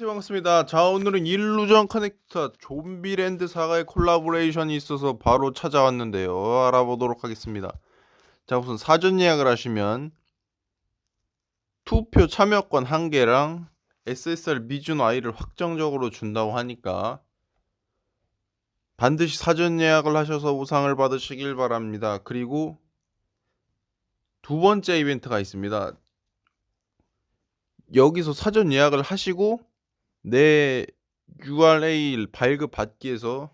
네, 반갑습니다. 자, 오늘은 일루전 커넥터 좀비랜드 사가의 콜라보레이션이 있어서 바로 찾아왔는데요. 알아보도록 하겠습니다. 자, 우선 사전 예약을 하시면 투표 참여권 한 개랑 SSR 미준 아이를 확정적으로 준다고 하니까 반드시 사전 예약을 하셔서 우상을 받으시길 바랍니다. 그리고 두 번째 이벤트가 있습니다. 여기서 사전 예약을 하시고 내 URL 발급 받기 위해서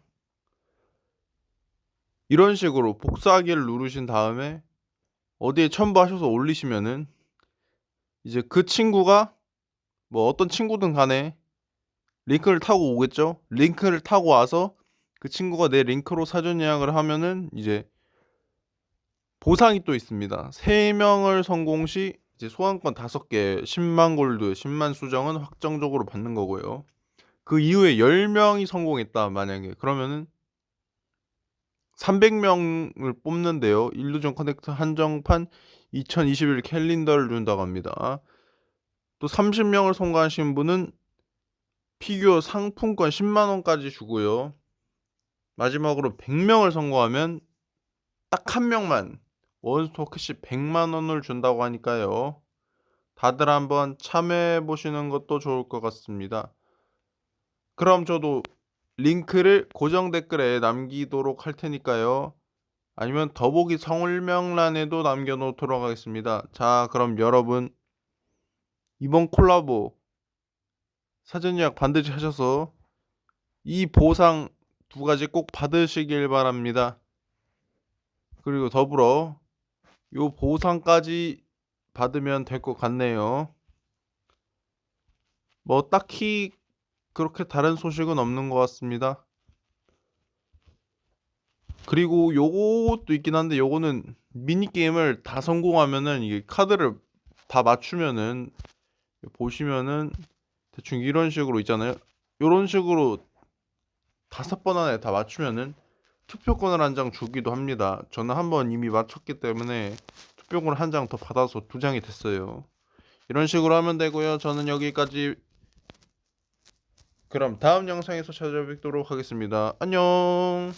이런 식으로 복사하기를 누르신 다음에 어디에 첨부하셔서 올리시면은 이제 그 친구가 뭐 어떤 친구든 간에 링크를 타고 오겠죠. 링크를 타고 와서 그 친구가 내 링크로 사전 예약을 하면은 이제 보상이 또 있습니다. 3명을 성공 시 이제 소환권 5개 10만 골드 10만 수정은 확정적으로 받는 거고요. 그 이후에 10명이 성공했다 만약에 그러면은 300명을 뽑는데요. 일루전 커넥트 한정판 2021 캘린더를 준다고 합니다. 또 30명을 성공하신 분은 피규어 상품권 10만 원까지 주고요. 마지막으로 100명을 성공하면 딱 한 명만 원스토크시 100만 원을 준다고 하니까요. 다들 한번 참여해 보시는 것도 좋을 것 같습니다. 그럼 저도 링크를 고정 댓글에 남기도록 할 테니까요. 아니면 더보기 설명란에도 남겨놓도록 하겠습니다. 자, 그럼 여러분 이번 콜라보 사전 예약 반드시 하셔서 이 보상 두 가지 꼭 받으시길 바랍니다. 그리고 더불어 요 보상까지 받으면 될 것 같네요. 뭐 딱히 그렇게 다른 소식은 없는 것 같습니다. 그리고 요것도 있긴 한데 요거는 미니 게임을 다 성공하면은 이게 카드를 다 맞추면은 보시면은 대충 이런 식으로 있잖아요. 요런 식으로 다섯 번 안에 다 맞추면은 투표권을 한 장 주기도 합니다. 저는 한 번 이미 맞췄기 때문에 투표권 한장 더 받아서 두 장이 됐어요. 이런 식으로 하면 되고요. 저는 여기까지 그럼 다음 영상에서 찾아뵙도록 하겠습니다. 안녕.